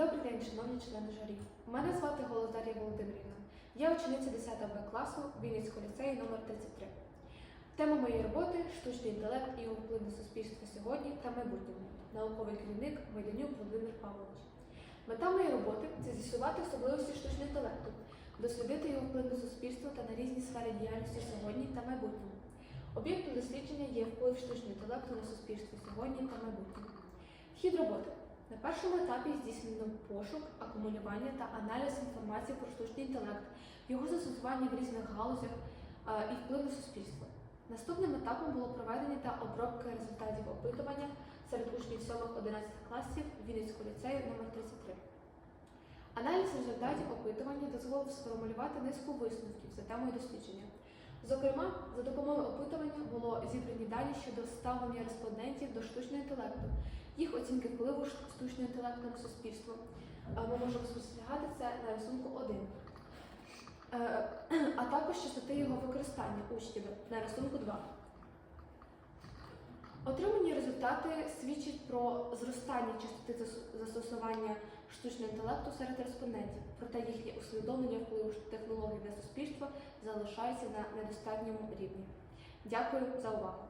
Добрий день, шановні члени журі. Мене звати Голос Дар'я Володимирівна. Я учениця 10 Б класу Вінницького ліцею номер 33. Тема моєї роботи штучний інтелект і його вплив на суспільство сьогодні та майбутньому. Науковий керівник Майданюк Володимир Павлович. Мета моєї роботи це з'ясувати особливості штучного інтелекту, дослідити його вплив на суспільство та на різні сфери діяльності сьогодні та майбутньому. Об'єктом дослідження є вплив штучного інтелекту на суспільство сьогодні та майбутньому. Вхід роботи. На першому етапі здійснено пошук, акумулювання та аналіз інформації про штучний інтелект, його застосування в різних галузях е, і вплив на суспільство. Наступним етапом було проведення та обробка результатів опитування серед учнів 7-11 класів Вінницького ліцею номер 33. Аналіз результатів опитування дозволив сформулювати низку висновків за темою дослідження. Зокрема, за допомогою опитування було зібрані дані щодо ставлення респондентів до штучного інтелекту, їх оцінки впливу штучного інтелекту на суспільство. Е, Ми можемо спостерігати це на рисунку 1. Е, А також частоти його використання учнями на рисунку 2. Отримані результати свідчать про зростання частоти застосування штучного інтелекту серед респондентів, проте їхнє усвідомлення впливу технологій на суспільство залишається на недостатньому рівні. Дякую за увагу.